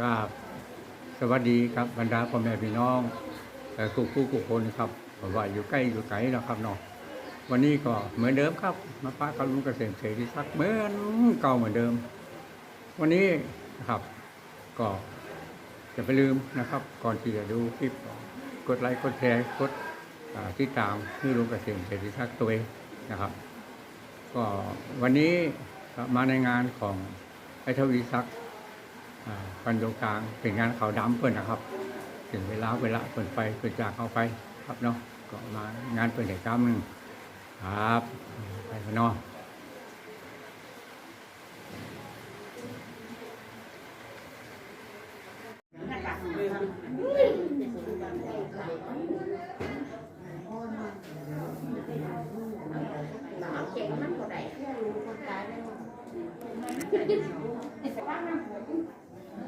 ครับสวัสดีครับบรรดาพ่อแม่พี่น้องแต่ทุกผู้ทุกคนครับผมว่าอยู่ใกล้อยู่ไกลนะครับเนาะวันนี้ก็เหมือนเดิมครับ มาป้ากับลุงเกษมเสรีสักเหมือนเก่าเหมือนเดิม วันนี้นะครับ ก็จะไปลืมนะครับ ก่อนที่จะดูคลิปกดไลค์กดแชร์กดติดตามที่ลุงเกษมเสรีสักตัวเองนะครับ ก็วันนี้มาในงานของไอทวีศักดิ์ กันโดกลางเป็นงานเขาวดำเปิ่อนนะครับ ถึงเวลาเวลาเปิ่นไปเปิ่นจากเข้าไปครับเนาะก็มางานเปิ่นเหตุการณ์หนึ่งครับไปกันเนาะเก่งมันก็ได้แค่รู้คนตายได้หมด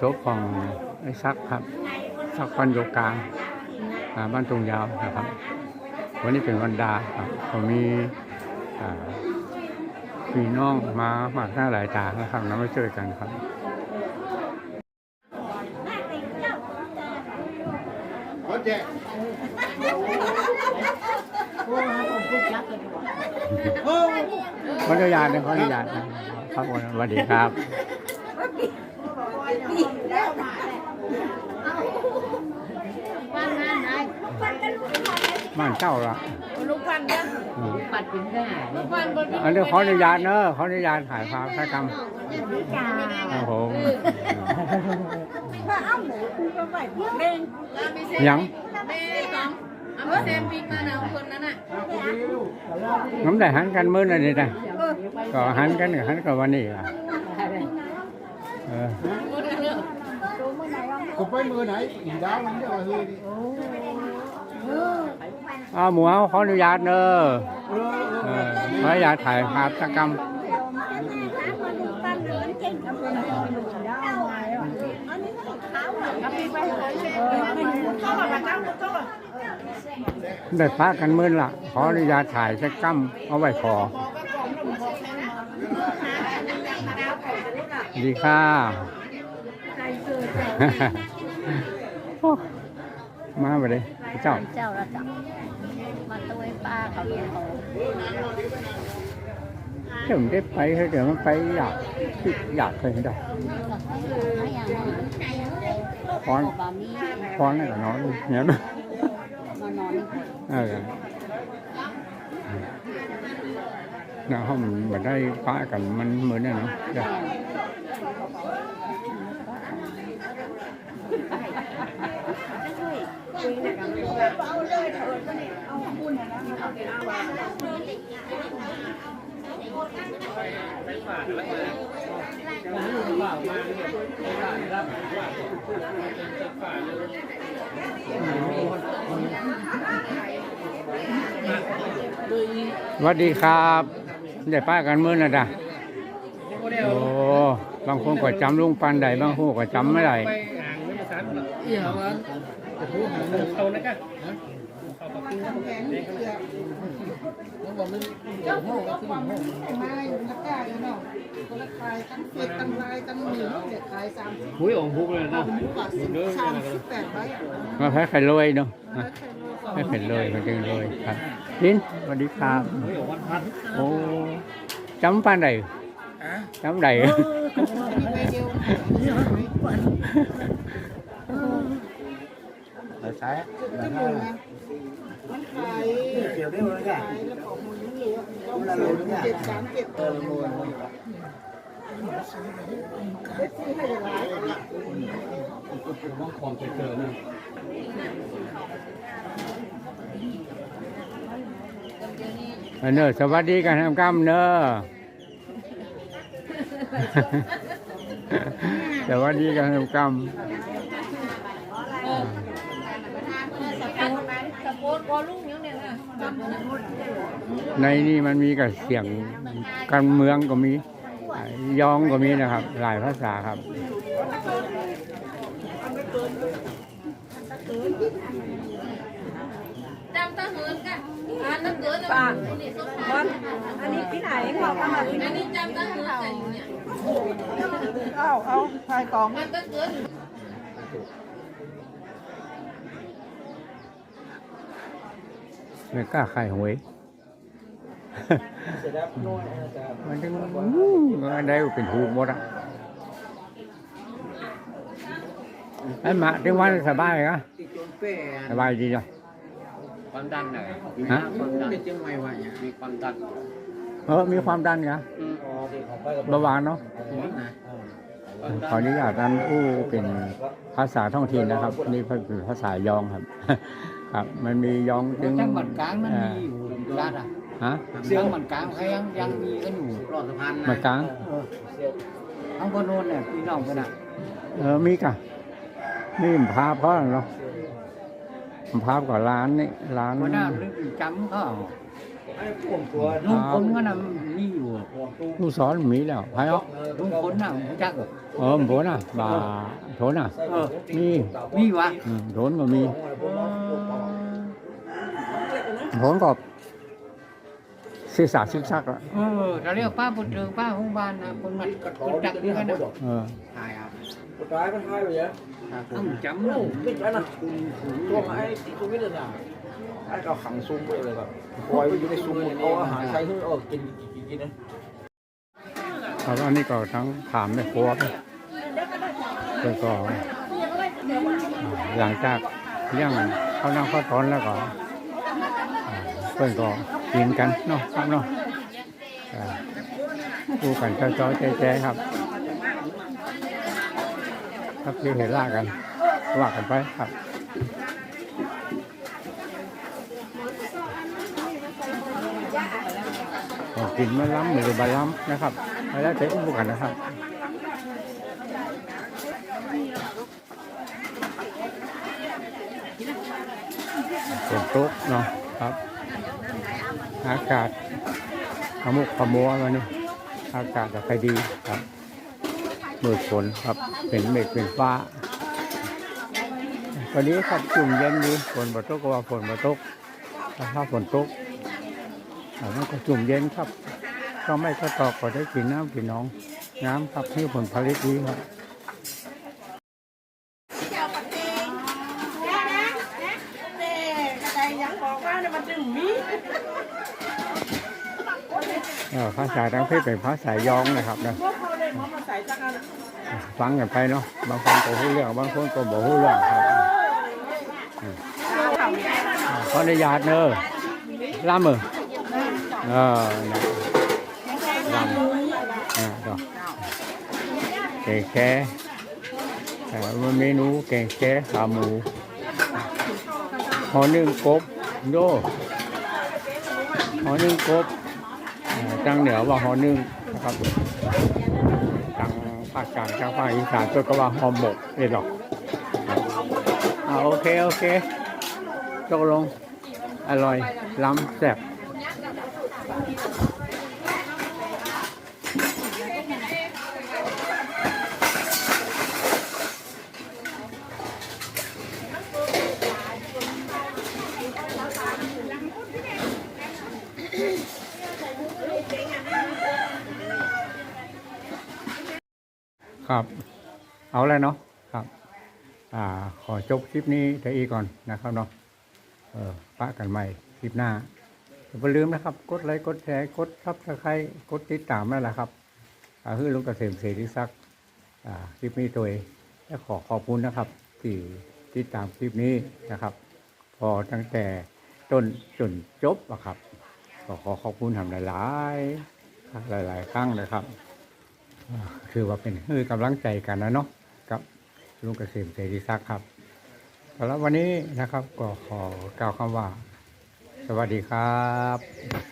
ศพของไอ้ซักครับซักฟันโดกลางอ่าบ้านตรงยาวนะครับ วันนี้เป็นวันดาครับก็มีอ่าพี่น้องมามากหน้าหลายตานะครับแล้วมาเจอกันครับรถแจกขออนุญาตนะขออนุญาตนะครับผมสวัสดีครับ บ้านงานไหนบ้านเจ้าละลูกพันเนี่ยอืมปัดเป็นหน้าลูกพันบนอันนี้ขออนุญาตเนอะขออนุญาตถ่ายภาพถ่ายกรรมครับผมว่าเอ้าหมูคุณก็ไหวเด้งยังเด้งสองเอามาเซมปิกมานะคนนั้นอะน้ำได้หันกันมื้อนั่นนี่นะก็หันกันก็หันกันวันนี้อะเออ กูไปมือไหนอีดาวมันเดี๋ยวมาเฮ้ยดิเอาหมูเอาขออนุญาตเนอะขออนุญาตถ่ายภาพถ่ายกรรมเข้ามาจ้าเข้ามาได้พระกันมื้อละขออนุญาตถ่ายถ่ายกรรมเอาไว้ขอ ดีค่ะโอ้มาไปเลยเจ้าเจ้าละจ้ะมาตัวป้าเขาเนี่ยเขาเดี๋ยวมันได้ไปเดี๋ยวมันไปอยากอยากเคยได้ไม่อย่างนั้นฟ้อนบามีฟ้อนอะไรกับน้องเนี่ยมานอนเออนะห้องมันได้ปะกันมันเหมือนเนี่ยเนาะเดี๋ยว สวัสดีครับได้ป้ากันมื้อน่ะจ้ะโอ้ บางคนก็จำลุงปันได้บางคนก็จำไม่ได้ อีหามันเขานะกันแล้วบอกไมันเจ้าห้องก็ขึ้นห้องมาอยู่นักกายเนาะคนละขายตั้งเฟดตั้งลายตั้งหนึ่งเด็กขายสามสิบหุ้ยองพุกเลยนะบาทสิบสามสิบแปดใบมาแพ้ไข่ลอยเนาะแพ้ไข่ลอยมันจึงลอยครับลินสวัสดีครับหุ้ยองวันพันโอ้จำปันได้จำได้ ใบเดียวใช้จะหมุนนะมันขายเกี่ยวได้เลยกันขายแล้วของมันนี่เหลือต้องเจ็ดสามเจ็ดเออมูลเจ็ดที่ให้หลายบางของเจอเนี่ยเนอะสวัสดีกันทำกรรมเนอะสวัสดีกันทำกรรม เพอลุงยังเนี่ยนะจำนะในนี่มันมีกับเสียงการเมืองก็มียองก็มีนะครับ หลายภาษาครับจำตะเหินกันอ่านตะเกินป้านี่ส้มบอลอันนี้ที่ไหนบอกมาอันนี้จำตะเหินกันอยู่เนี่ยเอาเอาถ่ายของมันตะเกิน ไม่กล้าขายหวย มันถึงอันใดก็เป็นถูกหมดอะไอ้มาถึงวันสบายเหรอสบายดีจ้ะความดันเลยฮะความดันเป็นจังไงวะเนี่ยมีความดันเออมีความดันเหรอเบาหวานเนาะนะขออนุญาตท่านผู้เป็นภาษาท้องถิ่นนะครับ นี่เป็นภาษายองครับ ครับ มันมียองถึงจังหวัดกลางนั้นมีอยู่รัฐอะฮะจังหวัดกลางเขายังยังมีกันอยู่รอดสะพานมากลางเออทั้งคนโน้นเนี่ยพี่น้องกันอะเออมีกะนี่มพร้าวเพราะอะไรเนาะมพร้าวกับร้านนี่ร้านวันหน้าเรื่องจำเขาลุงคนก็น่ะมีอยู่ลูกศรมีแล้วพายออกลุงคนน่ะรู้จักเหรอเออโผน่ะบ่าโถน่ะเออนี่มีวะอืมโถนก็มี โถนก็ศึกษาศึกษาก็เออเราเรียกป้าบุญเรืองป้าของบ้านนะคนมันคนจักด้วยกันนะเออถ่ายเอา trái con hai rồi vậy ต้องจำเลย cái trái này con ai thì không biết được nào ai cao khẳng sung vậy là coi với cái sung một con hải say hơn ở kinh kinh kinh đấy ครับอันนี้ก็ทั้งถามแม่ครัวไปแล้วก็หลังจากเลี้ยงเขานั่งเข้าตอนแล้วก็อ่าเพื่อนก็กินกันเนาะครับเนาะดูกันเจ้าๆแจ๊ครับ ครับที่เห็นล่ากันว่ากันไปครับกินมาล้ำหรือบาล้ำนะครับไปแล้วแต่อุ้มกันนะครับฝนตกเนาะครับ อากาศขมุกขมัววันนี้อากาศจะใครดีครับเมื่อฝนครับเป็นเมฆเป็นฟ้า วันนี้ครับจุ่มเย็นดีฝนบ่ตกก็ว่าฝนบ่ตกถ้าฝนตกอ่ามันก็จุ่มเย็นครับก็ไม่ก็ตอกก็ได้กินน้ำกินน้อง น้ำครับให้ผลผลิตดีครับมันจึงมี เออภาษาทั้งเพศเป็นภาษายองนะครับนะฟังกันไปเนาะบางคนก็รู้เรื่องบางคนก็บอกรู้เรื่องครับขออนุญาตเนอะล่ำมือเออนะล่ำอ่าดอแกงแค่เอ่อมันเมนูแกงแค่ขาหมูหอหนึ่งกบโยหอหนึ่งกบ จังเหนือว่าหอนึ่งนะครับจังภาคกลางจังภาคอีสานก็ว่าหอหมกเอ็ดหรอกอ่าโอเคโอเคตกลงอร่อยล้ำแซ่บ ครับ เอาแล้วเนาะครับ อ่า ขอจบคลิปนี้แต่อีก่อนนะครับเนาะเออปะกันใหม่คลิปหน้าอย่าลืมนะครับ กดไลค์กดแชร์กดซับสไครต์กดติดตามนั่นแหละครับอ่าคือลุงเกษมเสรีศักดิ์อ่าคลิปนี้ตัวเองและขอขอบคุณนะครับ ที่ติดตามคลิปนี้นะครับ พอตั้งแต่ต้นจนจบอะครับก็ขอขอบคุณทำหลาย ๆ หลาย ๆ ครั้งนะครับ คือว่าเป็นคือกำลังใจกันนะเนาะกับลุงเกษมเสรีศักดิ์ครับสำหรับวันนี้นะครับก็ขอกล่าวคำว่า สวัสดีครับ